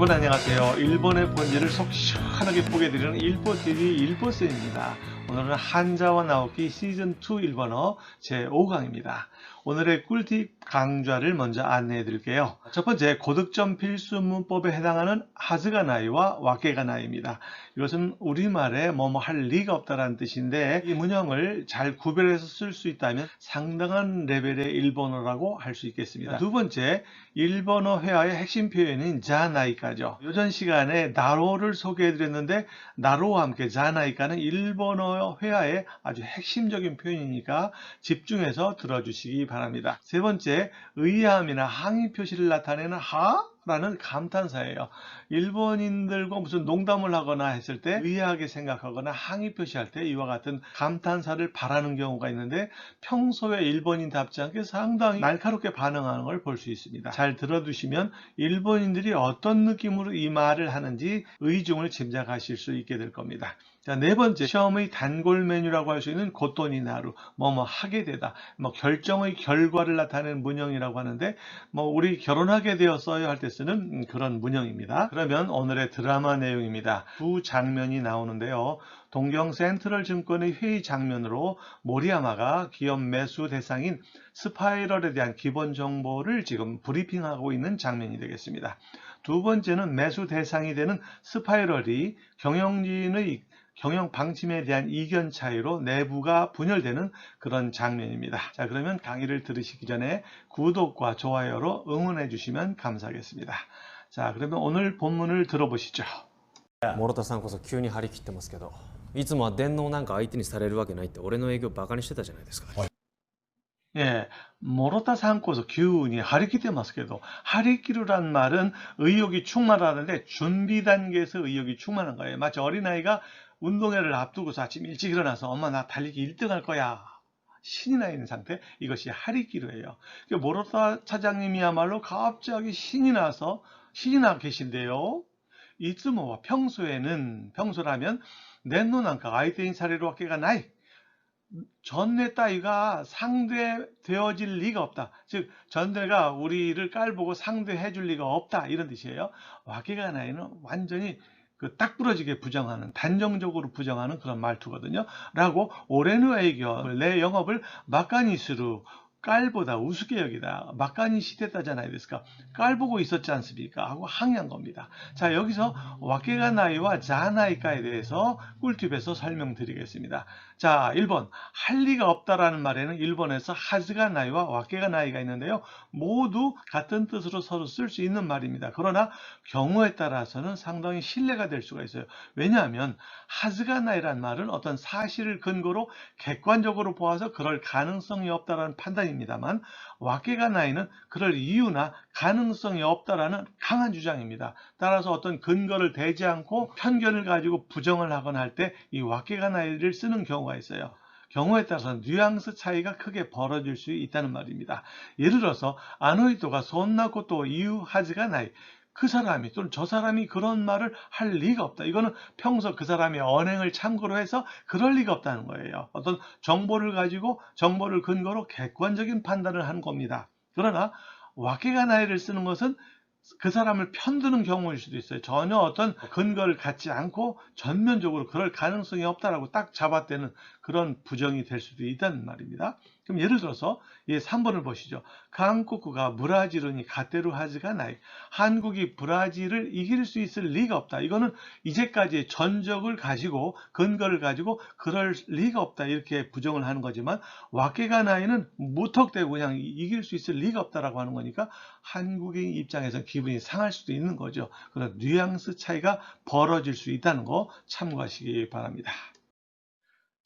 여러분 안녕하세요. 일본의 본질을 속 시원하게 보게 드리는 일보TV 일보쌤입니다. 오늘은 한자와 나오기 시즌2 일본어 제5강입니다. 오늘의 꿀팁 강좌를 먼저 안내해 드릴게요. 첫 번째, 고득점 필수 문법에 해당하는 하즈가나이와 와케가나이입니다. 이것은 우리말에 뭐뭐 할 리가 없다라는 뜻인데 이 문형을 잘 구별해서 쓸 수 있다면 상당한 레벨의 일본어라고 할 수 있겠습니다. 두 번째, 일본어 회화의 핵심 표현인 자나이카죠. 요전 시간에 나로를 소개해 드렸는데 나로와 함께 자나이카는 일본어 회화의 아주 핵심적인 표현이니까 집중해서 들어주시기 바랍니다. 세 번째, 의아함이나 항의 표시를 나타내는 하? 라는 감탄사예요. 일본인들과 무슨 농담을 하거나 했을 때 의아하게 생각하거나 항의 표시할 때 이와 같은 감탄사를 바라는 경우가 있는데 평소에 일본인답지 않게 상당히 날카롭게 반응하는 걸 볼 수 있습니다. 잘 들어두시면 일본인들이 어떤 느낌으로 이 말을 하는지 의중을 짐작하실 수 있게 될 겁니다. 자, 네 번째, 시험의 단골 메뉴라고 할 수 있는 고토니 나루, 뭐, 뭐, 하게 되다, 뭐, 결정의 결과를 나타내는 문형이라고 하는데, 뭐, 우리 결혼하게 되었어요 할 때 쓰는 그런 문형입니다. 그러면 오늘의 드라마 내용입니다. 두 장면이 나오는데요. 동경 센트럴 증권의 회의 장면으로 모리야마가 기업 매수 대상인 스파이럴에 대한 기본 정보를 지금 브리핑하고 있는 장면이 되겠습니다. 두 번째는 매수 대상이 되는 스파이럴이 경영진의 경영 방침에 대한 이견 차이로 내부가 분열되는 그런 장면입니다. 자 그러면 강의를 들으시기 전에 구독과 좋아요로 응원해 주시면 감사하겠습니다. 자 그러면 오늘 본문을 들어보시죠. 諸田さんこそ急に張り切ってますけどいつもは電脳なんか相手にされるわけないって俺の営業バカにしてたじゃないですか、 예, 모로타 산고서 기운이 하리키테 마스케도 하리키루란 말은 의욕이 충만하는데 준비 단계에서 의욕이 충만한 거예요. 마치 어린아이가 운동회를 앞두고서 아침 일찍 일어나서 엄마 나 달리기 1등 할 거야. 신이 나 있는 상태 이것이 하리키루예요. 모로타 차장님이야말로 갑자기 신이 나서 신이 나 계신데요. 이츠모와 평소에는 평소라면 넷노난가 아이테인 사례로 와케가 나이 전내 따위가 상대되어질 리가 없다. 즉 전대가 우리를 깔보고 상대해 줄 리가 없다. 이런 뜻이에요. 와케가 나이는 완전히 그 딱 부러지게 부정하는 단정적으로 부정하는 그런 말투거든요. 라고 오레누 에이겨 내 영업을 마카니스루 깔보다 우습게 여기다 막간이 시대다잖아요. 그러니까 깔보고 있었지 않습니까? 하고 항의한 겁니다. 자 여기서 와케가 나이와 자나이카에 대해서 꿀팁에서 설명드리겠습니다. 자 1번 할 리가 없다라는 말에는 일본에서 하즈가 나이와 와케가 나이가 있는데요. 모두 같은 뜻으로 서로 쓸 수 있는 말입니다. 그러나 경우에 따라서는 상당히 신뢰가 될 수가 있어요. 왜냐하면 하즈가 나이란 말은 어떤 사실을 근거로 객관적으로 보아서 그럴 가능성이 없다라는 판단입니다 만 와케가 나이는 그럴 이유나 가능성이 없다라는 강한 주장입니다. 따라서 어떤 근거를 대지 않고 편견을 가지고 부정을 하거나 할 때 이 와케가 나이를 쓰는 경우가 있어요. 경우에 따라서 뉘앙스 차이가 크게 벌어질 수 있다는 말입니다. 예를 들어서 아노이토가 손나고또 이유 하지가 나이 그 사람이 또는 저 사람이 그런 말을 할 리가 없다. 이거는 평소 그 사람의 언행을 참고로 해서 그럴 리가 없다는 거예요. 어떤 정보를 가지고 정보를 근거로 객관적인 판단을 하는 겁니다. 그러나 와케가 나이를 쓰는 것은 그 사람을 편드는 경우일 수도 있어요. 전혀 어떤 근거를 갖지 않고 전면적으로 그럴 가능성이 없다라고 딱 잡아떼는 그런 부정이 될 수도 있다는 말입니다. 그럼 예를 들어서 예 3번을 보시죠. 한국가 브라질은이 가테루 하즈가 나이. 한국이 브라질을 이길 수 있을 리가 없다. 이거는 이제까지의 전적을 가지고 근거를 가지고 그럴 리가 없다. 이렇게 부정을 하는 거지만 와케가 나이는 무턱대고 그냥 이길 수 있을 리가 없다라고 하는 거니까 한국인 입장에서 기분이 상할 수도 있는 거죠. 그런 뉘앙스 차이가 벌어질 수 있다는 거 참고하시기 바랍니다.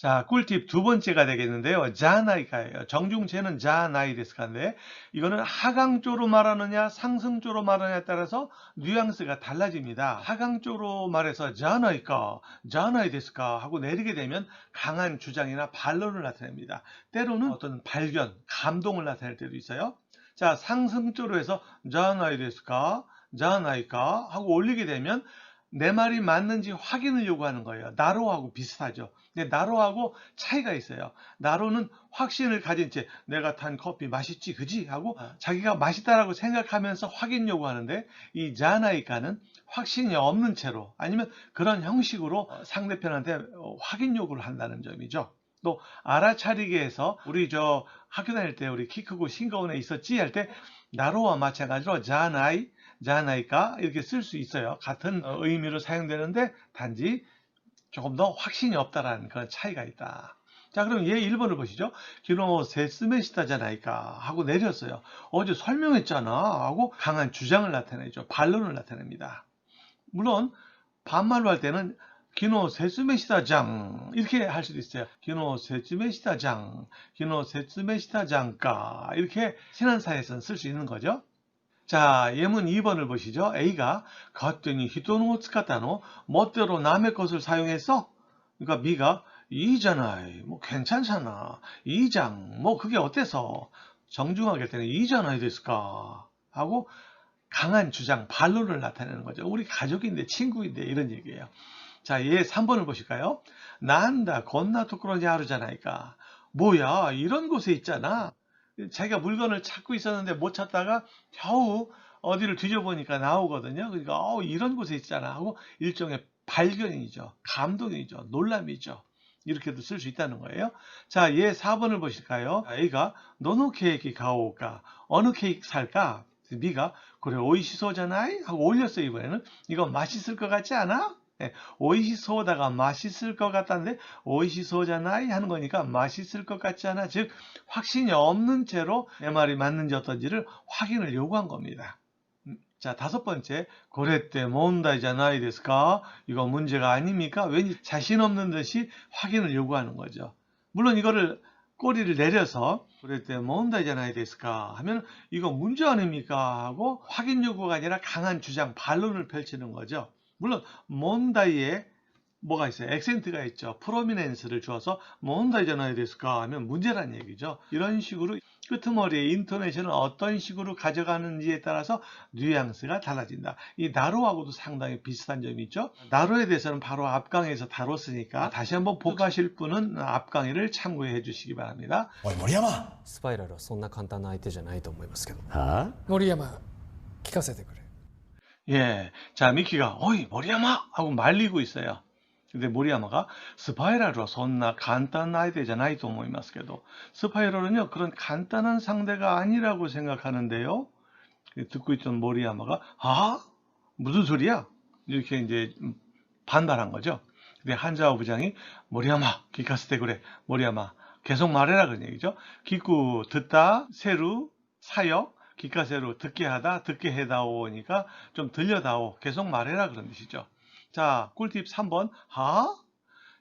자, 꿀팁 두 번째가 되겠는데요. 자나이카예요. 정중체는 자나이 데스카인데 이거는 하강조로 말하느냐 상승조로 말하느냐에 따라서 뉘앙스가 달라집니다. 하강조로 말해서 자나이카, 자나이 데스카 하고 내리게 되면 강한 주장이나 반론을 나타냅니다. 때로는 어떤 발견, 감동을 나타낼 때도 있어요. 자, 상승조로 해서 자나이 데스카, 자나이카 하고 올리게 되면 내 말이 맞는지 확인을 요구 하는 거예요. 나로하고 비슷하죠. 근데 나로하고 차이가 있어요. 나로는 확신을 가진 채 내가 탄 커피 맛있지, 그지? 하고 자기가 맛있다라고 생각하면서 확인 요구하는데 이 자나이카는 확신이 없는 채로 아니면 그런 형식으로 상대편한테 어, 확인 요구를 한다는 점이죠. 또 알아차리게 해서 우리 저 학교 다닐 때 우리 키 크고 싱거운 애 있었지 할 때 나로와 마찬가지로 자나이, 자나이까 이렇게 쓸 수 있어요. 같은 어, 의미로 사용되는데 단지 조금 더 확신이 없다라는 그런 차이가 있다. 자, 그럼 얘 1번을 보시죠. 기노 세스메시다잖아이까 하고 내렸어요. 어제 설명했잖아 하고 강한 주장을 나타내죠. 반론을 나타냅니다. 물론 반말로 할 때는 기노 세스메시다장 이렇게 할 수도 있어요. 기노 세스메시다장, 기노 세스메시다장까 이렇게 신한사에서는 쓸 수 있는 거죠. 자, 예문 2번을 보시죠. A가 갔더니 히토노 스카타노 멋대로 남의 것을 사용했어? 그러니까 B가 이잖아요. 뭐 괜찮잖아. 이장 뭐 그게 어때서? 정중하게 할 때는 이잖아요 됐을까? 하고 강한 주장, 반론을 나타내는 거죠. 우리 가족인데 친구인데 이런 얘기예요. 자, 얘 3번을 보실까요? 난다 건나 토크로지 하루잖아이까. 뭐야 이런 곳에 있잖아. 자기가 물건을 찾고 있었는데 못 찾다가 겨우 어디를 뒤져보니까 나오거든요. 그러니까 어, 이런 곳에 있잖아 하고 일종의 발견이죠. 감동이죠. 놀람이죠. 이렇게도 쓸 수 있다는 거예요. 자, 얘 4번을 보실까요? A가 너노 케이크 가오까? 어느 케이크 살까? B가 그래 오이시소잖아이? 하고 올렸어요 이번에는. 이거 맛있을 것 같지 않아? 네, 오이시소다가 맛있을 것 같다는데 오이시소잖아이 하는 거니까 맛있을 것 같지 않아? 즉 확신이 없는 채로 내 말이 맞는지 어떤지를 확인을 요구한 겁니다. 음, 자 다섯 번째 고래때 뭔다이잖아이 데스까? 이거 문제가 아닙니까? 왠지 자신 없는 듯이 확인을 요구하는 거죠. 물론 이거를 꼬리를 내려서 그랬때 뭔다이잖아이 데스까 하면 이거 문제 아닙니까 하고 확인 요구가 아니라 강한 주장 반론을 펼치는 거죠. 물론 몬다이에 뭐가 있어요? 액센트가 있죠. 프로미넨스를 주어서 몬다이잖아요 됐을까 하면 문제란 얘기죠. 이런 식으로 끄트머리의 인토네이션을 어떤 식으로 가져가는지에 따라서 뉘앙스가 달라진다. 이 나로하고도 상당히 비슷한 점이 있죠. 나로에 대해서는 바로 앞강에서 다뤘으니까 다시 한번 복하실 분은 앞강의를 참고해 주시기 바랍니다. おい森山スパイラルはそんな簡単な相手じゃないと思いますけどは森山聞かせてくれ 예. 자, 미키가, 어이, 모리야마! 하고 말리고 있어요. 근데 모리야마가, 스파이럴은 손나 간단한. 또 모이마스게도. 스파이럴은요, 그런 간단한 상대가 아니라고 생각하는데요. 듣고 있던 모리야마가, 아? 무슨 소리야? 이렇게 이제 반발한 거죠. 근데 한자오 부장이, 모리야마, 기카스테 그래. 모리야마, 계속 말해라. 그런 얘기죠. 기쿠, 듣다, 세루, 사역, 기카세로 듣게 하다, 듣게 해다오니까 좀 들려다오, 계속 말해라 그런 뜻이죠. 자, 꿀팁 3번, 하?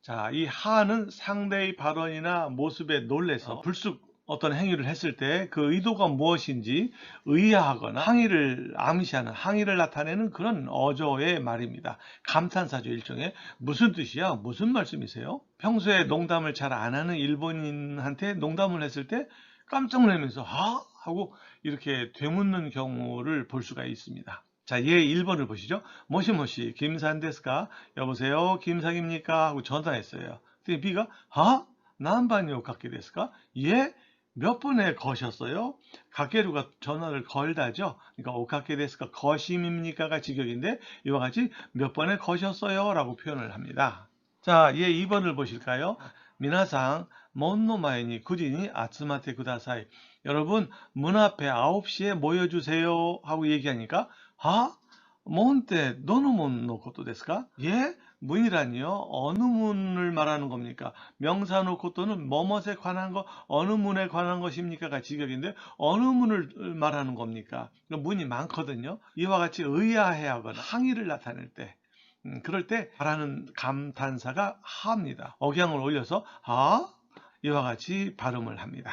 자, 이 하는 상대의 발언이나 모습에 놀래서 불쑥 어떤 행위를 했을 때 그 의도가 무엇인지 의아하거나 항의를 암시하는, 항의를 나타내는 그런 어조의 말입니다. 감탄사죠, 일종의. 무슨 뜻이야? 무슨 말씀이세요? 평소에 농담을 잘 안 하는 일본인한테 농담을 했을 때 깜짝 놀라면서 하? 하고 이렇게 되묻는 경우를 볼 수가 있습니다. 자, 얘 1번을 보시죠. 모시모시 김산데스까? 여보세요? 김상입니까? 하고 전화했어요. 근데 B가 아? 난반요 갖게 됐을까? 예? 몇 번에 거셨어요? 가게루가 전화를 걸다죠. 그러니까 오카게 데스까 거심입니까가 직역인데 이와 같이 몇 번에 거셨어요? 라고 표현을 합니다. 자, 얘 2번을 보실까요? 미나상 먼노마에니 구진이 아츠마테 구다사이. 여러분 문 앞에 9시에 모여주세요 하고 얘기하니까 아? 뭔때 너는 문의 것도 됐을까? 예? 문이라니요? 어느 문을 말하는 겁니까? 명사노 코토는 뭐뭇에 관한 거 어느 문에 관한 것입니까 가 직역인데 어느 문을 말하는 겁니까? 문이 많거든요. 이와 같이 의아해하거나 항의를 나타낼 때 음, 그럴 때 말하는 감탄사가 하입니다. 억양을 올려서 아 이와 같이 발음을 합니다.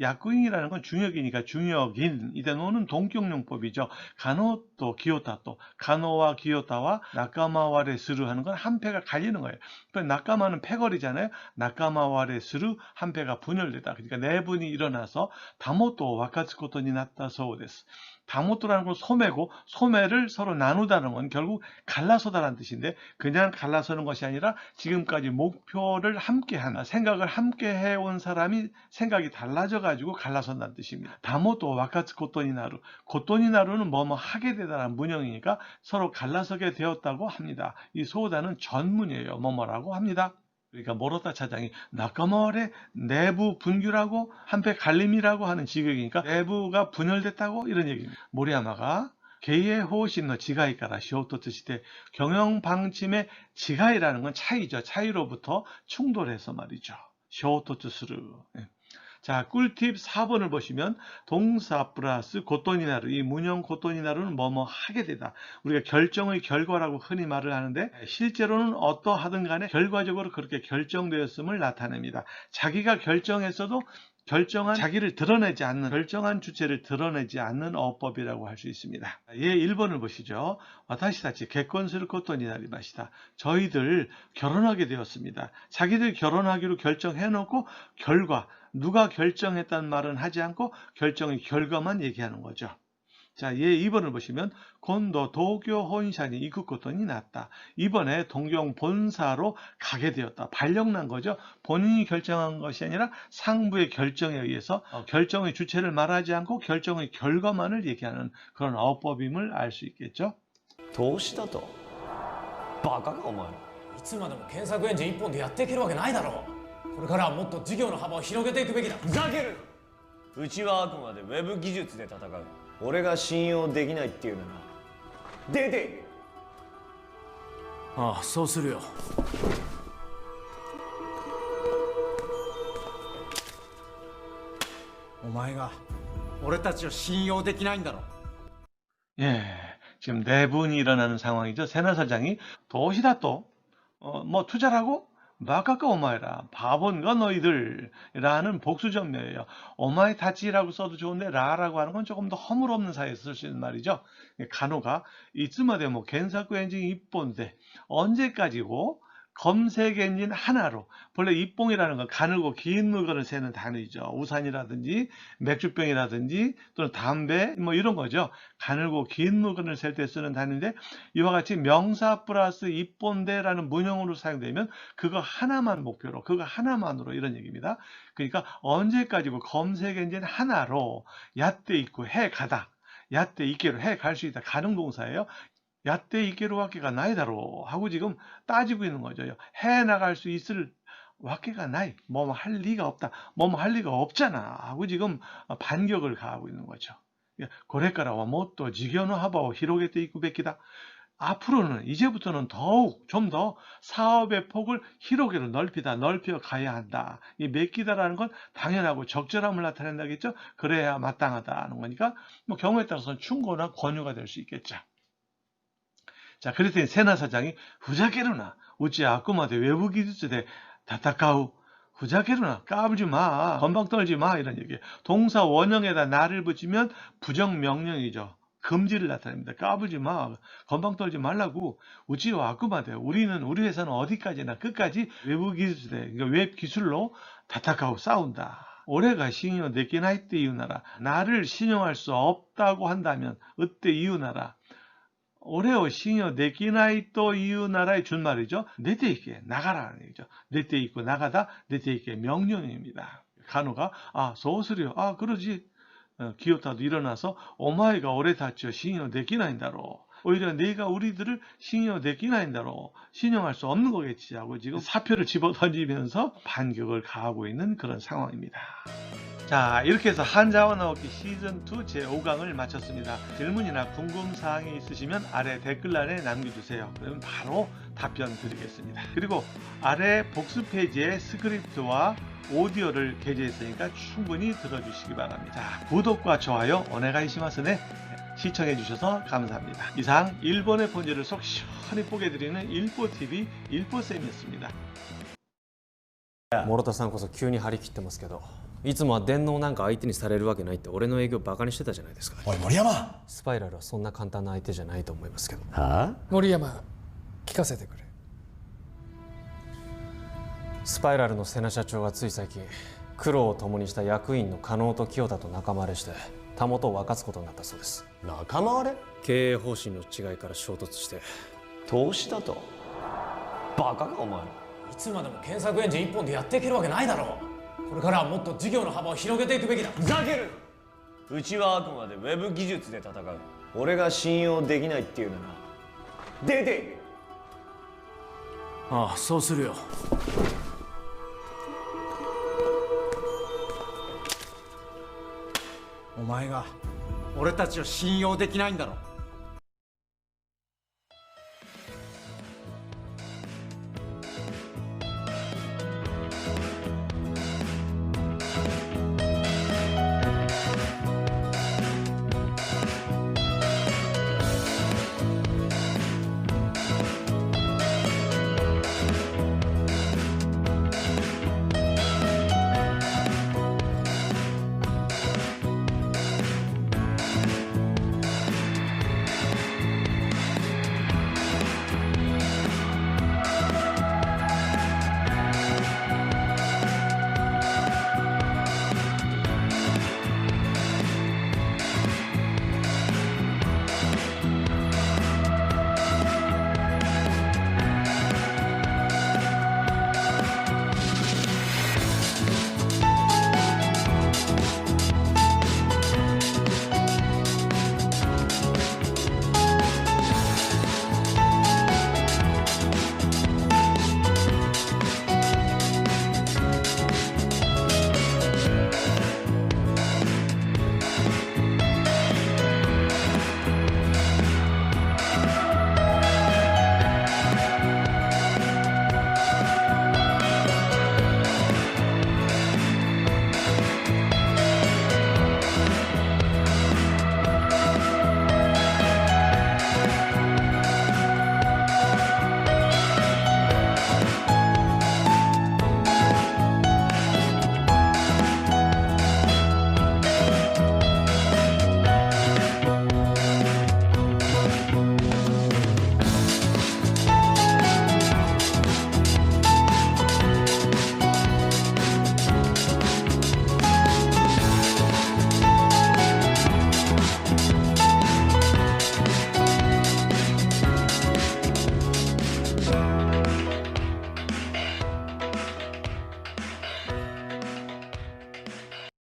야구인이라는 건 중역이니까 중역인 이대노는 동격용법이죠. 가노と 기요타と 가노와 기요타와 나카마와레 스루 하는 건 한 패가 갈리는 거예요. 그 나카마는 패거리잖아요. 나카마와레 스루 한 패가 분열되다. 그러니까 네 분이 일어나서 다모토 와카츠코토니 났다 소데스. 다모토라는 건 소매고 소매를 서로 나누다는 건 결국 갈라서다라는 뜻인데 그냥 갈라서는 것이 아니라 지금까지 목표를 함께 하나 생각을 함께 해온 사람이 생각이 달라져 가지고 갈라선다는 뜻입니다. 다모토 와카츠 고토니나루 고토니나루는 뭐뭐 하게 되다라는 문형이니까 서로 갈라서게 되었다고 합니다. 이 소다는 전문이에요. 뭐뭐라고 합니다. 그러니까 모로타 차장이 나카마월의 내부 분규라고 한패 갈림이라고 하는 지격이니까 내부가 분열됐다고 이런 얘기입니다. 모리야마가 개의 호신의 지가이가라 시오토트시대 경영 방침의 지가이라는 건 차이죠. 차이로부터 충돌해서 말이죠. 시오토트스르. 예. 자, 꿀팁 4번을 보시면 동사 플러스 고토니나루 이 문형 고토니나루는 뭐뭐 하게 되다. 우리가 결정의 결과라고 흔히 말을 하는데 실제로는 어떠하든 간에 결과적으로 그렇게 결정되었음을 나타냅니다. 자기가 결정했어도 결정한 자기를 드러내지 않는 결정한 주체를 드러내지 않는 어법이라고 할 수 있습니다. 예 1번을 보시죠. 와타시다치 개건스를 코토니나리 마시다. 저희들 결혼하게 되었습니다. 자기들 결혼하기로 결정해 놓고 결과 누가 결정했다는 말은 하지 않고 결정의 결과만 얘기하는 거죠. 자, 예 2번을 보시면 곤도 도쿄 혼산이 이그 코토니 났다. 이번에 동경 본사로 가게 되었다. 발령난 거죠. 본인이 결정한 것이 아니라 상부의 결정에 의해서 어, 결정의 주체를 말하지 않고 결정의 결과만을 얘기하는 그런 어법임을 알 수 있겠죠. 投資だとバカかお前いつまでも検索エンジン一本でやっていけるわけないだろう これからはもっと事業の幅を広げていくべきだふざけるなうちはあくまでウェブ技術で戦う俺が信用できないっていうなら出ていけああそうするよお前が俺たちを信用できないんだろ 예, 지금 네 분이 일어나는 상황이죠. 세나 사장이 도시다 또, 어, 뭐 투자라고? 마카카 오마이라 바본가 너희들 라는 복수전매예요. 오마이 타치라고 써도 좋은데 라라고 하는 건 조금 더 허물 없는 사이에서 쓸 수 있는 말이죠. 간호가 이츠마데 뭐 겐사쿠 엔진 입본데 언제까지고 검색 엔진 하나로 본래 입봉이라는 건 가늘고 긴 물건을 세는 단위죠. 우산이라든지 맥주병이라든지 또는 담배 뭐 이런 거죠. 가늘고 긴 물건을 셀 때 쓰는 단위인데 이와 같이 명사 플러스 입본대라는 문형으로 사용되면 그거 하나만 목표로 그거 하나만으로 이런 얘기입니다. 그러니까 언제까지고 검색 엔진 하나로 야 때 있고 해 가다. 야 때 있게로 해 갈 수 있다. 가능 동사예요. 야떼 이게로 와기가 나이다로 하고 지금 따지고 있는 거죠. 해나갈 수 있을 와기가 나이 뭐할 리가 없다. 뭐할 리가 없잖아 하고 지금 반격을 가하고 있는 거죠. 고래가라와 못도 지겨노 하바오 히로게테 이쿠베키다. 앞으로는 이제부터는 더욱 좀 더 사업의 폭을 희로게로 넓히다 넓혀 가야 한다. 이 맺기다라는 건 당연하고 적절함을 나타낸다겠죠. 그래야 마땅하다는 거니까 뭐 경우에 따라서는 충고나 권유가 될 수 있겠죠. 자, 그랬더니 세나 사장이 후자케르나 우찌 아쿠마데 외부 기술에 다타카우 후자케르나 까불지 마 건방 떨지 마 이런 얘기예요. 동사 원형에다 나를 붙이면 부정 명령이죠. 금지를 나타냅니다. 까불지 마, 건방 떨지 말라고. 우찌와 아쿠마데 우리는 우리 회사는 어디까지나 끝까지 외부 기술에 그러니까 웹 기술로 다타카우 싸운다. 올해가 신용 내기나이 때 이유나라 나를 신용할 수 없다고 한다면 어때 이유나라 俺を信用できないというなら준 말이죠. 出ていけ, 나가라는 얘기죠. 出ていく, 나가다, 出ていけ, 명령입니다. 간호가, 아, 소스리요. 아, 그러지. 어, 기요타도 일어나서, 오마이가 오래 다치어 신용 できないんだろう. 오히려 네가 우리들을 신여되긴 하인다로 신용할 수 없는 거겠지 하고 지금 사표를 집어던지면서 반격을 가하고 있는 그런 상황입니다. 자 이렇게 해서 한자와 나오기 시즌2 제5강을 마쳤습니다. 질문이나 궁금사항이 있으시면 아래 댓글란에 남겨주세요. 그러면 바로 답변 드리겠습니다. 그리고 아래 복습 페이지에 스크립트와 오디오를 게재했으니까 충분히 들어주시기 바랍니다. 구독과 좋아요 오네가이시마스네 시청해 주셔서 감사합니다. 이상 일본의 본질을 속 시원히 보게 드리는 일보TV 일보쌤이었습니다. 諸田さんこそ急に張り切ってますけどいつもは電脳なんか相手にされるわけないって俺の営業バカにしてたじゃないですかおい森山スパイラルはそんな簡単な相手じゃないと思いますけどは森山聞かせてくれスパイラルの瀬名社長がつい最近苦労を共にした役員の加納と清田と仲間割れして たもとを分かつことになったそうです。仲間割れ？経営方針の違いから衝突して。投資だと？バカかお前。らいつまでも検索エンジン一本でやっていけるわけないだろう。これからはもっと事業の幅を広げていくべきだ。ふざける！なうちはあくまでウェブ技術で戦う。俺が信用できないっていうなら。出ていけ！ああそうするよお前が俺たちを信用できないんだろ